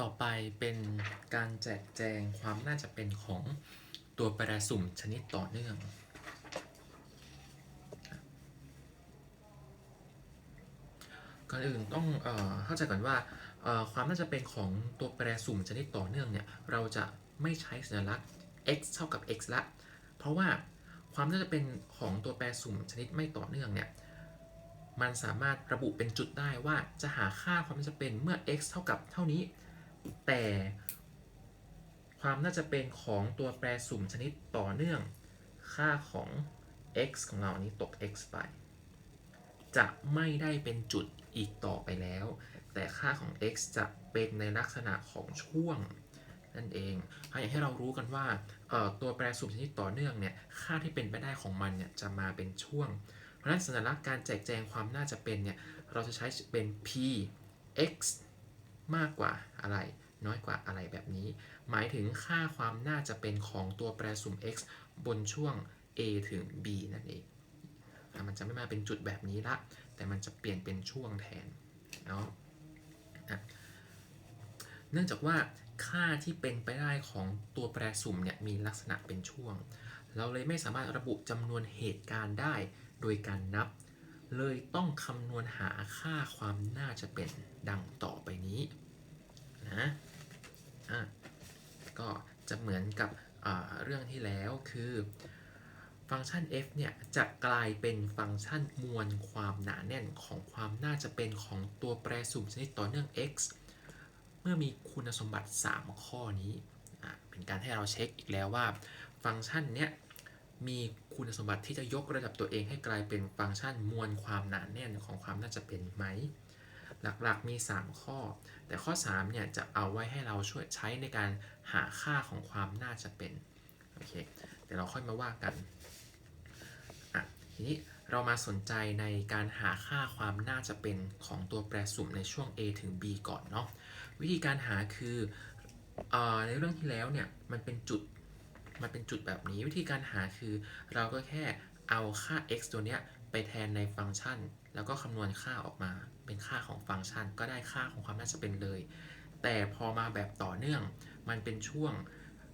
ต่อไปเป็นการแจกแจงความน่าจะเป็นของตัวแปรสุ่มชนิดต่อเนื่องก่อนอื่นต้องเออเข้าใจก่อนว่าความน่าจะเป็นของตัวแปรสุ่มชนิดต่อเนื่องเนี่ยเราจะไม่ใช้สัญลักษณ์ x เท่ากับ x ละ เพราะว่าความน่าจะเป็นของตัวแปรสุ่มชนิดไม่ต่อเนื่องเนี่ยมันสามารถระบุเป็นจุดได้ว่าจะหาค่าความน่าจะเป็นเมื่อ x เท่ากับเท่านี้ แต่ความน่าจะเป็นของตัวแปรสุ่มชนิดต่อเนื่อง ค่าของ x ของเราอันนี้ตก x ไป จะไม่ได้เป็นจุดอีกต่อไปแล้ว แต่ค่าของ x จะเป็นในลักษณะของช่วงนั่นเองถ้าอยากให้เรารู้กันว่าตัวแปรสุ่มชนิดต่อเนื่องเนี่ยค่าที่เป็นไปได้ของมันเนี่ยจะมาเป็นช่วง เพราะฉะนั้นสัญลักษณ์การแจกแจงความน่าจะเป็นเนี่ยเราจะใช้เป็น p x มากกว่าอะไร น้อยกว่าอะไรแบบนี้ หมายถึงค่าความน่าจะเป็นของตัวแปรสุ่ม x บนช่วง a ถึง b นั่นเองมันจะไม่มาเป็นจุดแบบนี้ละ แต่มันจะเปลี่ยนเป็นช่วงแทนเนาะเนื่องจากว่าค่าที่เป็นไปได้ของตัวแปรสุ่มเนี่ยมีลักษณะเป็นช่วง เราเลยไม่สามารถระบุจำนวนเหตุการณ์ได้โดยการนับ เลยต้องคำนวณหาค่าความน่าจะเป็นดังต่อไปนี้ นะอะก็จะเหมือนกับเรื่องที่แล้วคือฟังก์ชัน f เนี่ยจะกลายเป็นฟังก์ชันมวลความหนาแน่นของความน่าจะเป็นของตัวแปรสุ่มชนิดต่อเนื่อง x เมื่อมีคุณสมบัติ 3 ข้อนี้อะเป็นการให้เราเช็คอีกแล้วว่า ฟังก์ชันเนี้ยมีคุณสมบัติที่จะยกระดับตัวเองให้กลายเป็นฟังก์ชันมวลความหนาแน่นของความน่าจะเป็นไหม หลักๆมี 3 ข้อ แต่ข้อ3เนี่ยจะเอาไว้ให้เราช่วยใช้ในการหาค่าของความน่าจะเป็นโอเคเดี๋ยวเราค่อยมาว่ากันอะทีนี้เรามาสนใจในการหาค่าความน่าจะเป็นของตัวแปรสุ่มในช่วง a ถึง b ก่อนเนาะวิธีการหาคืออในเรื่องที่แล้วเนี่ยมันเป็นจุดมันเป็นจุดแบบนี้วิธีการหาคือ เราก็แค่เอาค่า x ตัวเนี้ยไปแทนในฟังก์ชัน แล้วก็คำนวณค่าออกมาเป็นค่าของฟังก์ชัน ก็ได้ค่าของความน่าจะเป็นเลย แต่พอมาแบบต่อเนื่องมันเป็นช่วง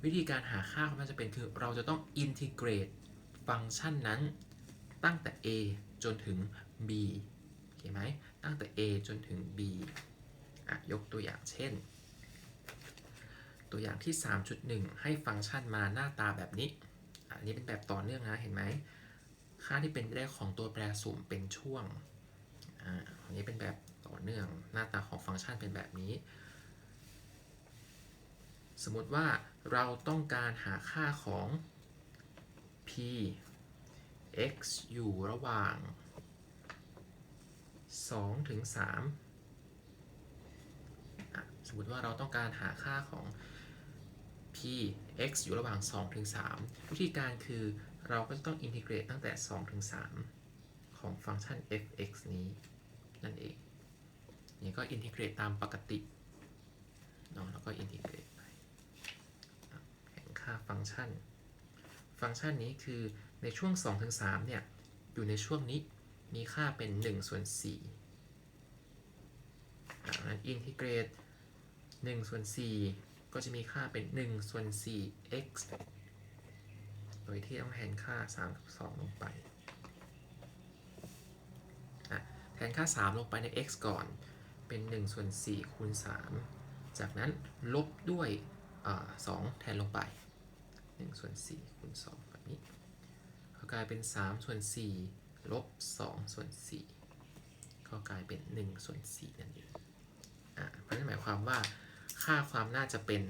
วิธีการหาค่าความน่าจะเป็นคือ เราจะต้องอินทิเกรตฟังก์ชันนั้น ตั้งแต่ a จนถึง b โอเคไหมตั้งแต่ a จนถึง b อะยกตัวอย่างเช่น ตัวอย่างที่ 3.1 ให้ฟังก์ชันมาหน้าตาแบบนี้อะอันนี้เป็นแบบต่อเนื่องนะเห็นไหม ค่าที่เป็นไปได้ของตัวแปรสุ่มเป็นช่วงอ่าอันนี้เป็นแบบต่อเนื่องหน้าตาของฟังก์ชันเป็นแบบนี้ สมมติว่าเราต้องการหาค่าของ p x อยู่ระหว่าง2ถึง3สมมติว่าเราต้องการหาค่าของ p x อยู่ระหว่าง2ถึง3วิธีการคือ เราก็จะต้องอินทิเกรตตั้งแต่ 2 ถึง 3 ของฟังก์ชัน f(x) นี้ นั่นเองนี่ก็อินทิเกรตตามปกติเนาะแล้วก็อินทิเกรตไปแห่งค่าฟังก์ชัน ฟังก์ชันนี้คือในช่วง2-3เนี่ย อยู่ในช่วงนี้มีค่าเป็น 1 ส่วน4อ่านั้นอินทิเกรต1ส่วน4ก็จะมีค่าเป็น 1 ส่วน4 x โดยที่ต้องแทนค่า3กับ2ลงไปแทนค่า 3 ลงไปใน x ก่อนเป็น 1 ส่วน 4 คูณ 3 จากนั้นลบด้วยอ่า2แทนลงไป 1 ส่วน 4 คูณ 2 แบบนี้ก็กลายเป็น 3 ส่วน 4 ลบ 2 ส่วน 4 ก็กลายเป็น 1 ส่วน 4 นั่นเองอะเพราะนั่นหมายความว่าค่าความน่าจะเป็น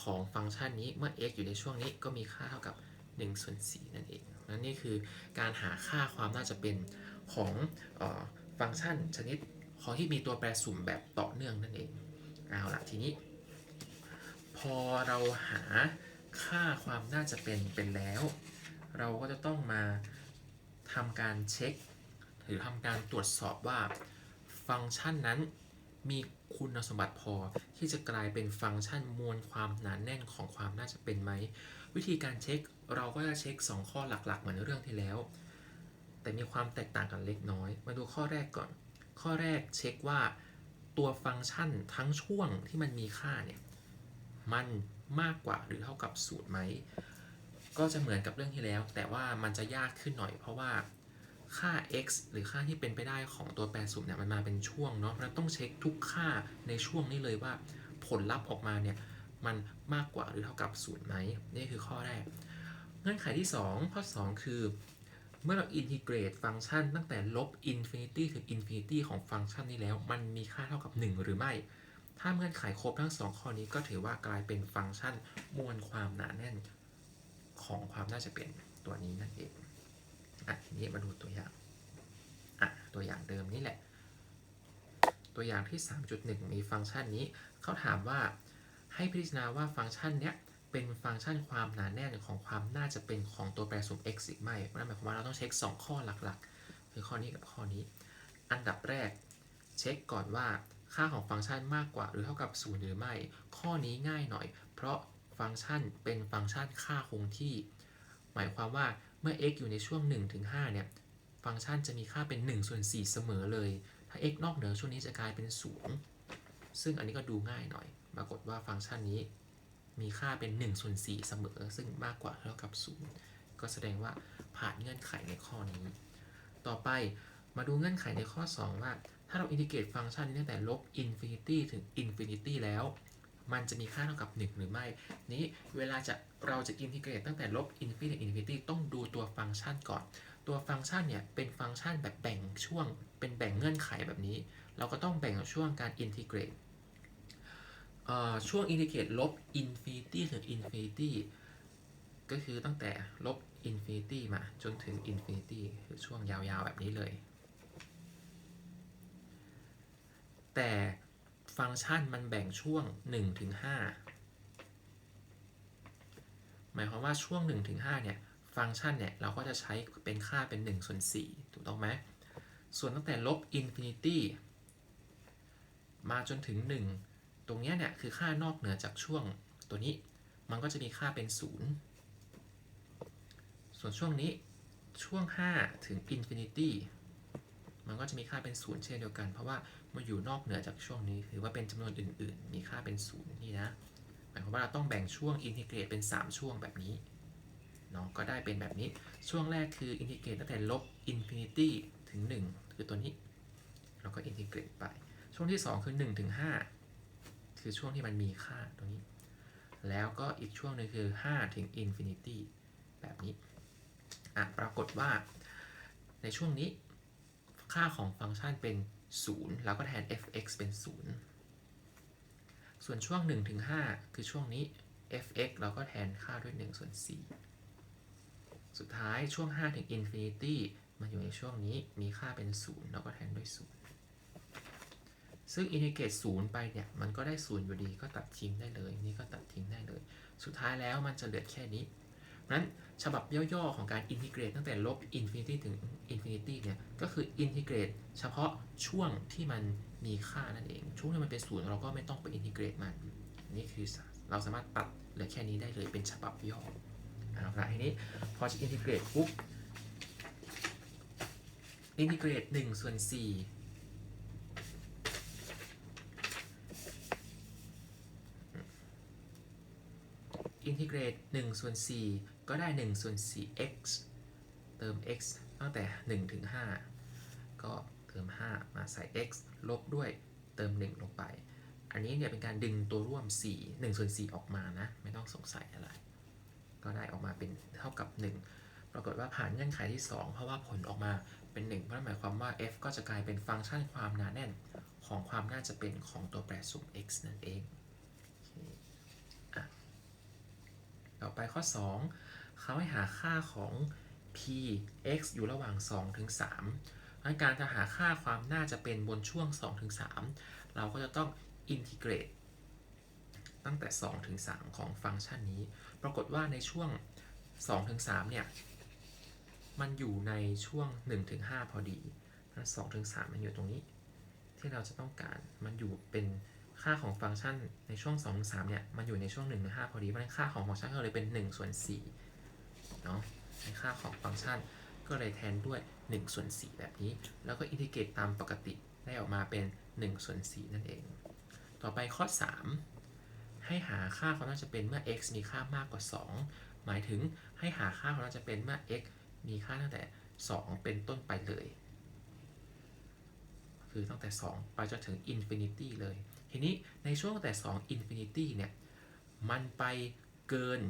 ของฟังก์ชันนี้เมื่อ x อยู่ในช่วงนี้ก็มีค่าเท่ากับ 1ส่วน4นั่นเองนั่นนี่คือการหาค่าความน่าจะเป็นของออฟังก์ชันชนิดของที่มีตัวแปรสุ่มแบบต่อเนื่องนั่นเอง เอาละทีนี้ พอเราหาค่าความน่าจะเป็นเป็นแล้ว เราก็จะต้องมาทำการเช็ค หรือทำการตรวจสอบว่าฟังก์ชันนั้นมีคุณสมบัติพอที่จะกลายเป็นฟังก์ชันมวลความหนาแน่นของความน่าจะเป็นไหม วิธีการเช็ค เราก็จะเช็ค 2 ข้อหลักๆ เหมือนเรื่องที่แล้ว แต่มีความแตกต่างกันเล็กน้อย มาดูข้อแรกก่อน ข้อแรกเช็คว่าตัวฟังก์ชันทั้งช่วงที่มันมีค่าเนี่ยมันมากกว่าหรือเท่ากับศูนย์ไหม ก็จะเหมือนกับเรื่องที่แล้ว แต่ว่ามันจะยากขึ้นหน่อย เพราะว่าค่า x หรือค่าที่เป็นไปได้ของตัวแปรสุ่มเนี่ยมันมาเป็นช่วงเนาะเราต้องเช็คทุกค่าในช่วงนี้เลยว่า ผลลัพธ์ออกมาเนี่ยมันมากกว่าหรือเท่ากับศูนย์ไหมนี่คือข้อแรก เงื่อนไขที่ 2 ข้อ 2 คือ เมื่อเราอินทิเกรตฟังก์ชัน ตั้งแต่ลบอินฟินิตี้ถึงอินฟินิตี้ของฟังก์ชันนี้แล้ว มันมีค่าเท่ากับ 1 หรือไม่ ถ้าเงื่อนไขครบทั้ง 2 ข้อนี้ก็ถือว่ากลายเป็นฟังก์ชันมวลความหนาแน่นของความน่าจะเป็นตัวนี้นั่นเองอะทีนี้มาดูตัวอย่างอะตัวอย่างเดิมนี่แหละ ตัวอย่างที่ 3.1 มีฟังก์ชันนี้เขาถามว่าให้พิจารณาว่าฟังก์ชันเนี้ย เป็นฟังก์ชันความหนาแน่นของความน่าจะเป็นของตัวแปรสุ่ม x หรือไม่นั่นหมายความว่าเราต้องเช็ค 2 ข้อหลักๆ คือข้อนี้กับข้อนี้ อันดับแรก เช็คก่อนว่าค่าของฟังก์ชันมากกว่าหรือเท่ากับ 0 หรือไม่ ข้อนี้ง่ายหน่อย เพราะฟังก์ชันเป็นฟังก์ชันค่าคงที่ หมายความว่าเมื่อ x อยู่ในช่วง 1-5 เนี่ย ฟังก์ชันจะมีค่าเป็น 1 ส่วน 4 เสมอเลย ถ้า x นอกเหนือช่วงนี้จะกลายเป็น 0 ซึ่งอันนี้ก็ดูง่ายหน่อย ปรากฏว่าฟังก์ชันนี้ มีค่าเป็น1ส่วน4เสมอ ซึ่งมากกว่าเท่ากับ 0 ก็แสดงว่าผ่านเงื่อนไขในข้อนี้ ต่อไปมาดูเงื่อนไขในข้อ 2 ว่า ถ้าเราอินทิเกรตฟังก์ชันนี้ตั้งแต่ลบอินฟินิตี้ถึงอินฟินิตี้แล้ว มันจะมีค่าเท่ากับ 1 หรือไม่ นี้เวลาจะเราจะอินทิเกรตตั้งแต่ลบอินฟินิตี้ถึงอินฟินิตี้ต้องดูตัวฟังก์ชันก่อน ตัวฟังก์ชันเนี่ยเป็นฟังก์ชันแบบแบ่งช่วง เป็นแบ่งเงื่อนไขแบบนี้ เราก็ต้องแบ่งช่วงการอินทิเกรต ช่วงอินทิเกรตลบอินฟินิตี้ถึงอินฟินิตี้ก็คือตั้งแต่ลบอินฟินิตี้มาจนถึงอินฟินิตี้คือช่วงยาวๆแบบนี้เลย แต่ฟังก์ชันมันแบ่งช่วง 1-5ถึง5หมายความว่าช่วง 1-5ถึง5เนี่ยฟังก์ชันเนี่ยเราก็จะใช้เป็นค่าเป็น1ส่วน4ถูกต้องไหมส่วนตั้งแต่ลบอินฟินิตี้มาจนถึง 1 ตรงนี้เนี่ยคือค่านอกเหนือจากช่วงตัวนี้ มันก็จะมีค่าเป็น 0 ส่วนช่วงนี้ช่วง 5 ถึงอินฟินิตี้มันก็จะมีค่าเป็น 0 เช่นเดียวกัน เพราะว่ามันอยู่นอกเหนือจากช่วงนี้ถือว่าเป็นจำนวนอื่น ๆ มีค่าเป็น 0 นี่นะหมายความว่าเราต้องแบ่งช่วงอินทิเกรตเป็น 3 ช่วงแบบนี้เนาะก็ได้เป็นแบบนี้ช่วงแรกคืออินทิเกรตตั้งแต่ลบอินฟินิตี้ถึง 1 คือตัวนี้ เราก็อินทิเกรตไป ช่วงที่ 2 คือ 1 ถึง 5 คือช่วงที่มันมีค่าตัวนี้ แล้วก็อีกช่วงหนึงคือ 5 ถึงอินฟินิตี้แบบนี้อะปรากฏว่าในช่วงนี้ค่าของฟังก์ชันเป็น 0 แล้วก็แทน f(x) เป็น 0 ส่วนช่วง 1 ถึง 5 คือช่วงนี้ f(x) เราก็แทนค่าด้วย 1 ส่วน 4 สุดท้ายช่วง 5 ถึง infinity มันอยู่ในช่วงนี้มีค่าเป็น 0 เราก็แทนด้วย 0 ซึ่งอินทิเกรต0ไปเนี่ย มันก็ได้0อยู่ดีก็ตัดทิ้งได้เลย นี่ก็ตัดทิ้งได้เลย สุดท้ายแล้วมันจะเหลือแค่นี้นั้นฉบับย่อๆของการอินทิเกรตตั้งแต่ลบอินฟินิตี้ถึงอินฟินิตี้เนี่ย ก็คืออินทิเกรตเฉพาะช่วงที่มันมีค่านั่นเอง ช่วงที่มันเป็นศูนย์เราก็ไม่ต้องไปอินทิเกรตมัน นี่คือเราสามารถตัดเหลือแค่นี้ได้เลยเป็นฉบับย่อเอาละทีนี้พอจะอินทิเกรตปุ๊บอินทิเกรต1ส่วน4 อินทิเกรต1ส่วน4ก็ได้1ส่วน 4x เติม x ตั้งแต่ 1 ถึง 5 ก็เติม 5 มาใส่ x ลบด้วยเติม 1 ลงไป อันนี้เนี่ยเป็นการดึงตัวร่วม 4 1ส่วน4ออกมานะ ไม่ต้องสงสัยอะไร ก็ได้ออกมาเป็นเท่ากับ 1 ปรากฏว่าผ่านเงื่อนไขที่ 2 เพราะว่าผลออกมาเป็น 1 เพราะนั่นหมายความว่า f ก็จะกลายเป็นฟังก์ชันความหนาแน่น ของความน่าจะเป็นของตัวแปรสุ่ม x นั่นเองโอเคอะ ต่อไปข้อ 2 เขาให้หาค่าของ p x อยู่ระหว่าง 2 ถึง3ดังการจะหาค่าความน่าจะเป็นบนช่วง 2 ถึง 3 เราก็จะต้องอินทิเกรตตั้งแต่ 2 ถึง 3 ของฟังก์ชันนี้ ปรากฏว่าในช่วง 2 ถึง 3 เนี่ย มันอยู่ในช่วง 1 ถึง 5 พอดี2ถึง 3 มันอยู่ตรงนี้ ที่เราจะต้องการ มันอยู่เป็น ค่าของฟังก์ชันในช่วง2ถึง3เนี่ยมันอยู่ในช่วง1ถึง5พอดีเพราะนั้นค่าของฟังก์ชันก็เลยเป็น1ส่วน4เนาะในค่าของฟังก์ชันก็เลยแทนด้วย1ส่วน4แบบนี้ แล้วก็อินทิเกรตตามปกติได้ออกมาเป็น1ส่วน4นั่นเอง ต่อไปข้อ 3 ให้หาค่าความน่าจะเป็นเมื่อ x มีค่ามากกว่า 2 หมายถึงให้หาค่าความน่าจะเป็นเมื่อ x มีค่าตั้งแต่ 2 เป็นต้นไปเลย คือตั้งแต่ 2 ไปจนถึง infinity เลย ทีนี้ในช่วงตั้งแต่ 2 infinity เนี่ย มันไปเกิน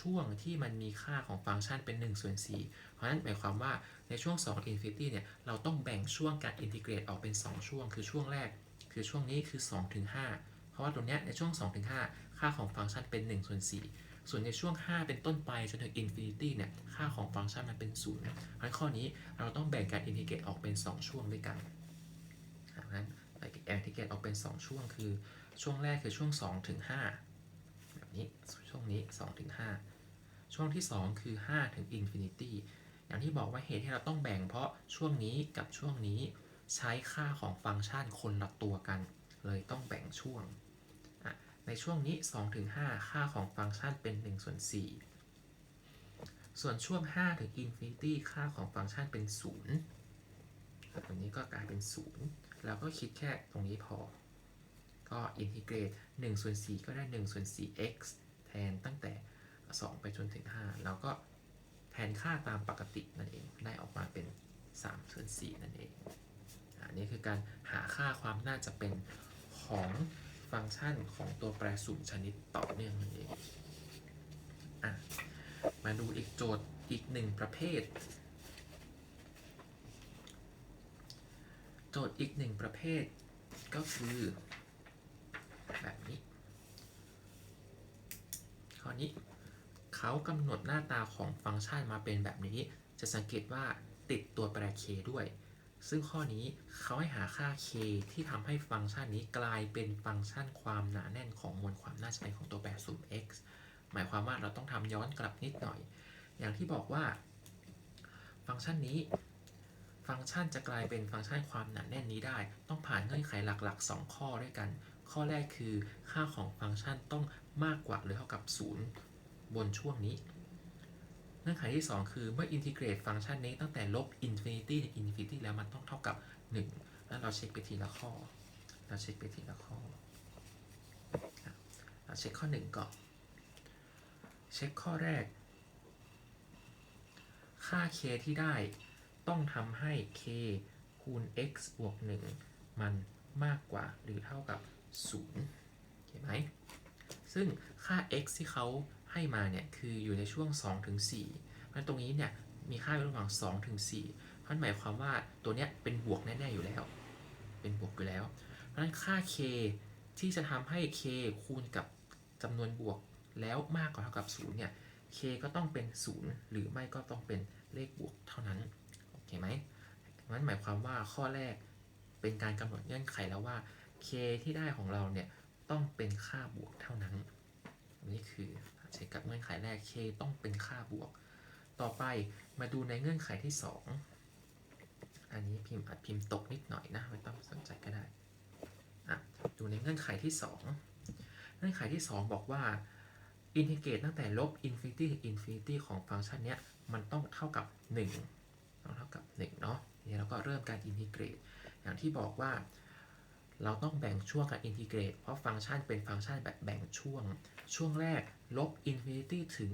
ช่วงที่มันมีค่าของฟังก์ชันเป็น1ส่วน4เพราะฉะนั้นหมายความว่าในช่วง 2 infinity เนี่ย เราต้องแบ่งช่วงการอินทิเกรตออกเป็น 2 ช่วง คือช่วงแรก คือช่วงนี้คือ 2 ถึง 5 เพราะว่าตรงเนี้ยในช่วง 2 ถึง 5 ค่าของฟังก์ชันเป็น1ส่วน4ส่วนในช่วง 5 เป็นต้นไปจนถึง infinity เนี่ย ค่าของฟังก์ชันมันเป็น0เพราะฉะนั้นข้อนี้เราต้องแบ่งการอินทิเกรตออกเป็น 2 ช่วงด้วยกันเพราะฉะนั้น แอินทิเกรตออกเป็น 2 ช่วงคือช่วงแรกคือช่วง 2 ถึง 5 แบบนี้ช่วงนี้ 2 ถึง 5 ช่วงที่ 2 คือ 5 ถึง infinity อย่างที่บอกว่าเหตุที่เราต้องแบ่งเพราะช่วงนี้กับช่วงนี้ใช้ค่าของฟังก์ชันคนละตัวกัน เลยต้องแบ่งช่วง ในช่วงนี้ 2 ถึง 5 ค่าของฟังก์ชันเป็น1ส่วน4ส่วนช่วง 5 ถึง infinity ค่าของฟังก์ชันเป็น0อะตรงนี้ก็กลายเป็น 0 แล้วก็คิดแค่ตรงนี้พอ ก็อินทิเกรต1ส่วน4ก็ได้1ส่วน 4x แทนตั้งแต่ 2 ไปจนถึง 5 แล้วก็แทนค่าตามปกตินั่นเอง ได้ออกมาเป็น3ส่วน4นั่นเองอันนี้คือการหาค่าความน่าจะเป็นของฟังก์ชันของตัวแปรสุ่มชนิดต่อเนื่องนั่นเอง อะ มาดูอีกโจทย์อีกหนึ่งประเภท โจทย์อีกหนึ่งประเภทก็คือแบบนี้ ข้อนี้เขากำหนดหน้าตาของฟังก์ชันมาเป็นแบบนี้ จะสังเกตว่าติดตัวแปร k ด้วย ซึ่งข้อนี้เขาให้หาค่า k ที่ทำให้ฟังก์ชันนี้กลายเป็นฟังก์ชันความหนาแน่นของมวลความน่าจะเป็นของตัวแปรสุ่ม x หมายความว่าเราต้องทำย้อนกลับนิดหน่อย อย่างที่บอกว่า ฟังก์ชันนี้ ฟังก์ชันจะกลายเป็นฟังก์ชันความหนาแน่นนี้ได้ ต้องผ่านเงื่อนไขหลัก ๆ 2 ข้อด้วยกัน ข้อแรกคือค่าของฟังก์ชันต้องมากกว่าหรือเท่ากับ 0 บนช่วงนี้ เงื่อนไขที่ 2 คือเมื่ออินทิเกรตฟังก์ชันนี้ตั้งแต่ลบอินฟินิตี้ถึงอินฟินิตี้แล้วมันต้องเท่ากับ 1 แล้วเราเช็คไปทีละข้อ เราเช็คไปทีละข้อ เราเช็คข้อ 1 ก่อน เช็คข้อแรก ค่า k ที่ได้ ต้องทำให้ k คูณ x บวก 1 มันมากกว่าหรือเท่ากับ 0 เห็นไหม ซึ่งค่า x ที่เขาให้มาเนี่ย คืออยู่ในช่วง2ถึง4เพราะนั้นตรงนี้เนี่ย มีค่าอยู่ระหว่าง2ถึง4เพราะนั่นหมายความว่าตัวเนี้ยเป็นบวกแน่ ๆ อยู่แล้ว เป็นบวกอยู่แล้ว เพราะฉะนั้นค่า k ที่จะทำให้ k คูณกับจำนวนบวกแล้วมากกว่าเท่ากับ 0 เนี่ย k ก็ต้องเป็น 0 หรือไม่ก็ต้องเป็นเลขบวกเท่านั้น โอเคไหมงั้นหมายความว่าข้อแรกเป็นการกำหนดเงื่อนไขแล้วว่า k ที่ได้ของเราเนี่ยต้องเป็นค่าบวกเท่านั้น นี่คือเช็คกับเงื่อนไขแรก k ต้องเป็นค่าบวก ต่อไปมาดูในเงื่อนไขที่ 2 อันนี้พิมพ์อัดพิมพ์ตกนิดหน่อยนะไม่ต้องสนใจก็ได้อะดูในเงื่อนไขที่ 2 เงื่อนไขที่ 2 บอกว่าอินทิเกรตตั้งแต่ลบอินฟินิตี้ถึงอินฟินิตี้ของฟังก์ชันเนี้ยมันต้องเท่ากับ1ต้อง เท่ากับ1เนาะทีนี้เราก็เริ่มการอินทิเกรต อย่างที่บอกว่า เราต้องแบ่งช่วงการอินทิเกรต เพราะฟังก์ชันเป็นฟังก์ชันแบบแบ่งช่วง ช่วงแรกลบอินฟินิตี้ถึง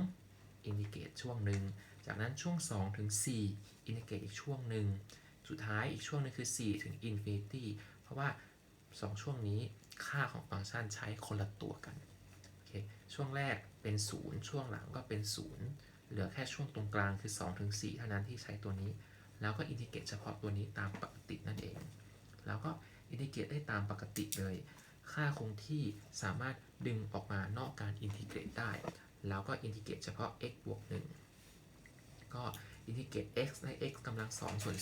2 อินทิเกรตช่วงหนึ่ง จากนั้นช่วง 2 ถึง 4 อินทิเกรตอีกช่วงหนึ่ง สุดท้ายอีกช่วงนึงคือ 4 ถึงอินฟินิตี้ เพราะว่า 2 ช่วงนี้ค่าของฟังก์ชันใช้คนละตัวกัน โอเค ช่วงแรกเป็น 0 ช่วงหลังก็เป็น 0 เหลือแค่ช่วงตรงกลางคือ2ถึง4เท่านั้นที่ใช้ตัวนี้ แล้วก็อินทิเกรตเฉพาะตัวนี้ตามปกตินั่นเอง แล้วก็อินทิเกรตได้ตามปกติเลย ค่าคงที่สามารถดึงออกมานอกการอินทิเกรตได้ แล้วก็อินทิเกรตเฉพาะ x บวก1ก็อินทิเกรต x ได้ x กำลัง2ส่วน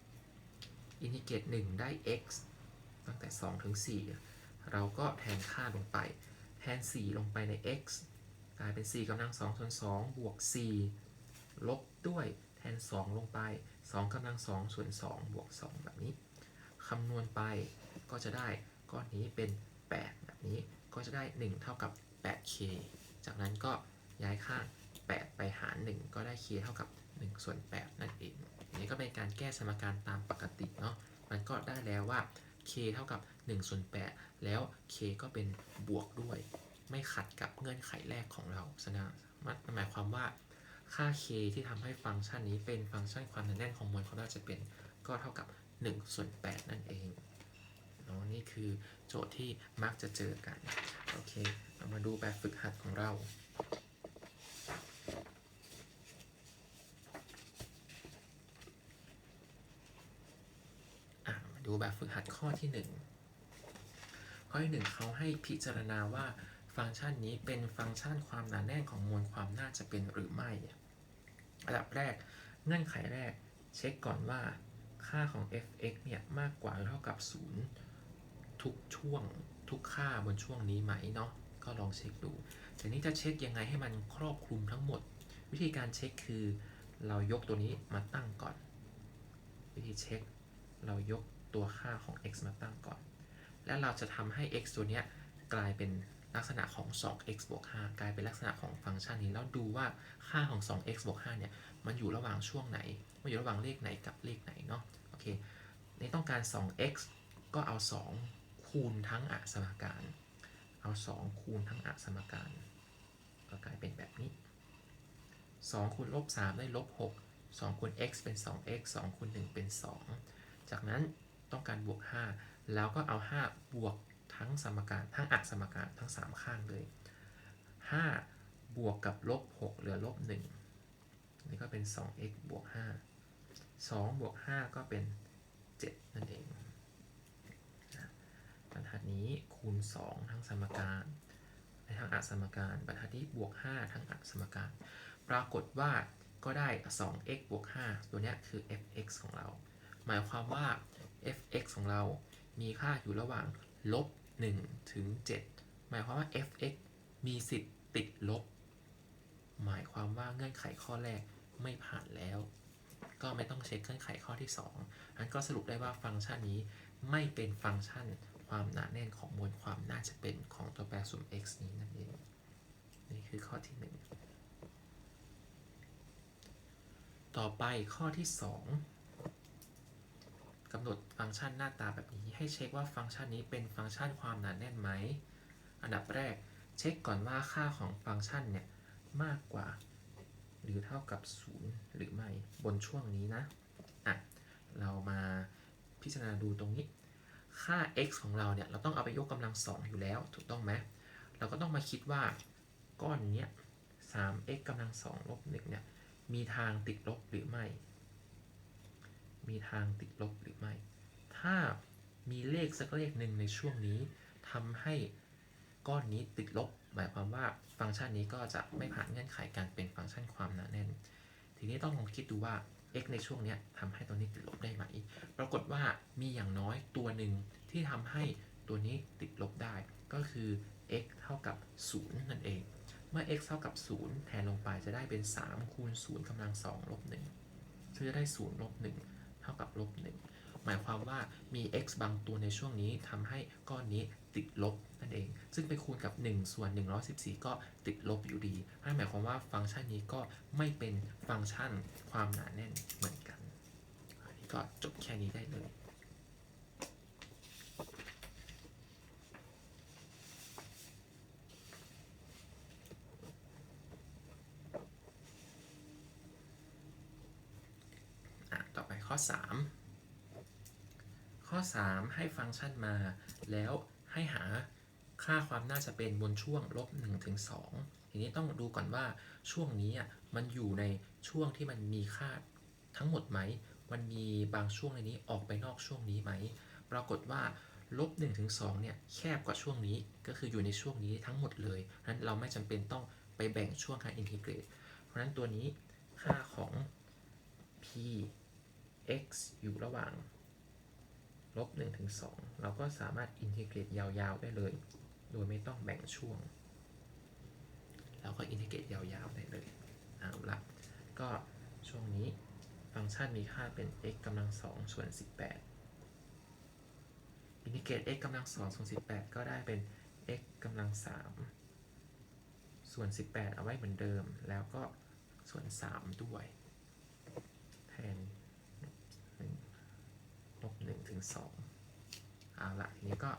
2อินทิเกรต1ได้ x ตั้งแต่2ถึง4เราก็แทนค่าลงไป แทน 4 ลงไปใน x กลายเป็น 4กำลัง2ส่วน2บวก 4 ลบด้วยแทน 2 ลงไป 2กำลัง2ส่วน2บวก 2 แบบนี้คำนวณไปก็จะได้ก้อนนี้เป็น 8 แบบนี้ก็จะได้ 1 เท่ากับ 8k จากนั้นก็ย้ายข้าง 8 ไปหาร 1 ก็ได้ k เท่ากับ1ส่วน8นั่นเองนนี้ก็เป็นการแก้สมการตามปกติเนาะมันก็ได้แล้วว่า k เท่ากับ1ส่วน8แล้ว k ก็เป็นบวกด้วย ไม่ขัดกับเงื่อนไขแรกของเราแสดงหมายความว่าค่า k ที่ทำให้ฟังก์ชันนี้เป็นฟังก์ชันความหนาแน่นของมวลความน่าจะเป็นก็เท่ากับ1ส่วน8นั่นเองเนาะนี่คือโจทย์ที่มักจะเจอกัน โอเค เรามาดูแบบฝึกหัดของเราอะมาดูแบบฝึกหัดข้อที่ 1 ข้อที่ 1เขาให้พิจารณาว่า ฟังก์ชันนี้เป็นฟังก์ชันความหนาแน่นของมวลความน่าจะเป็นหรือไม่ อันดับแรกเงื่อนไขแรกเช็คก่อนว่าค่าของ f(x) เนี่ยมากกว่าหรือเท่ากับ 0 ทุกช่วงทุกค่าบนช่วงนี้ไหมเนาะก็ลองเช็คดู แต่นี้จะเช็คยังไงให้มันครอบคลุมทั้งหมด วิธีการเช็คคือเรายกตัวนี้มาตั้งก่อน วิธีเช็ค เรายกตัวค่าของ x มาตั้งก่อน และเราจะทำให้ x ตัวเนี้ยกลายเป็น ลักษณะของ 2x บวก5กลายเป็นลักษณะของฟังก์ชันนี้แล้วดูว่าค่าของ 2x บวก5เนี่ยมันอยู่ระหว่างช่วงไหน มันอยู่ระหว่างเลขไหนกับเลขไหนเนาะโอเคในต้องการ 2x ก็เอา 2 คูณทั้งอสมการ เอา 2 คูณทั้งอสมการก็กลายเป็นแบบนี้ 2 คูณลบ3ได้ลบ6 2คูณ x เป็น 2x 2คูณ1เป็น 2 จากนั้นต้องการบวก 5 แล้วก็เอา 5 บวก ทั้งสมการทั้งอสมการทั้ง 3 ข้างเลย 5 บวกกับลบ6เหลือลบ1นี่ก็เป็น 2x บวก 5 2 บวก 5 ก็เป็น 7 นั่นเองนะบรรทัดนี้คูณ 2 ทั้งสมการในทั้งอสมการบรรทัดนี้บวก 5 ทั้งอสมการ ปรากฏว่าก็ได้ 2x บวก 5 ตัวนี้คือ fx ของเรา หมายความว่า fx ของเรามีค่าอยู่ระหว่างลบ 1ถึง7หมายความว่า fx มีสิทธิ์ติดลบ หมายความว่าเงื่อนไขข้อแรกไม่ผ่านแล้ว ก็ไม่ต้องเช็คเงื่อนไขข้อที่2อันก็สรุปได้ว่าฟังก์ชันนี้ไม่เป็นฟังก์ชันความหนาแน่นของมวลความน่าจะเป็นของตัวแปรสุ่ม x นี้นั่นเอง นี่คือข้อที่ 1 ต่อไปข้อที่ 2 กำหนดฟังก์ชันหน้าตาแบบนี้ ให้เช็คว่าฟังก์ชันนี้เป็นฟังก์ชันความหนาแน่นไหม อันดับแรกเช็คก่อนว่าค่าของฟังก์ชันเนี่ยมากกว่า หรือเท่ากับ 0 หรือไม่บนช่วงนี้นะอะเรามาพิจารณาดูตรงนี้ ค่า x ของเราเนี่ยเราต้องเอาไปยกกำลังสองอยู่แล้ว ถูกต้องไหมเราก็ต้องมาคิดว่าก้อนเนี้ย 3x กำลังสองลบหนึ่งเนี่ยมีทางติดลบหรือไม่ มีทางติดลบหรือไม่ ถ้ามีเลขสักเลขหนึ่งในช่วงนี้ทำให้ก้อนนี้ติดลบ หมายความว่าฟังก์ชันนี้ก็จะไม่ผ่านเงื่อนไขการเป็นฟังก์ชันความหนาแน่น ทีนี้ต้องลองคิดดูว่า x ในช่วงนี้ทำให้ตัวนี้ติดลบได้ไหม ปรากฏว่ามีอย่างน้อยตัวหนึ่งที่ทำให้ตัวนี้ติดลบได้ ก็คือ x เท่ากับ 0 นั่นเอง เมื่อ x เท่ากับ 0 แทนลงไปจะได้เป็น 3 คูณ0กำลัง2ลบ1ซึ่งจะได้ 0 ลบ1 เท่ากับลบ1หมายความว่ามี x บางตัวในช่วงนี้ทำให้ก้อนนี้ติดลบนั่นเอง ซึ่งไปคูณกับ 1 ส่วน 114 ก็ติดลบอยู่ดีนั่นหมายความว่าฟังก์ชันนี้ก็ไม่เป็นฟังก์ชันความหนาแน่นเหมือนกัน อันนี้ก็จบแค่นี้ได้เลย อะ ต่อไป ข้อ 3 ข้อ 3 ให้ฟังก์ชันมา แล้วให้หาค่าความน่าจะเป็นบนช่วงลบ1ถึง2ทีนี้ต้องดูก่อนว่าช่วงนี้มันอยู่ในช่วงที่มันมีค่าทั้งหมดไหม มันมีบางช่วงในนี้ออกไปนอกช่วงนี้ไหม ปรากฏว่าลบ1ถึง2เนี่ยแคบกว่าช่วงนี้ ก็คืออยู่ในช่วงนี้ทั้งหมดเลยนั้นเราไม่จำเป็นต้องไปแบ่งช่วงการอินทิเกรต เพราะนั้นตัวนี้ค่าของ p x อยู่ระหว่างลบ1ถึง2เราก็สามารถอินทิเกรตยาวๆได้เลย โดยไม่ต้องแบ่งช่วง เราก็อินทิเกรตยาวๆได้เลยเอาละก็ช่วงนี้ฟังก์ชันมีค่าเป็น x กำลัง2ส่วน 18 อินทิเกรต x กำลัง2ส่วน 18 ก็ได้เป็น x กำลัง3ส่วน 18 เอาไว้เหมือนเดิม แล้วก็ส่วน 3 ด้วย แทน 1ถึง2เอาละทีนี้ก็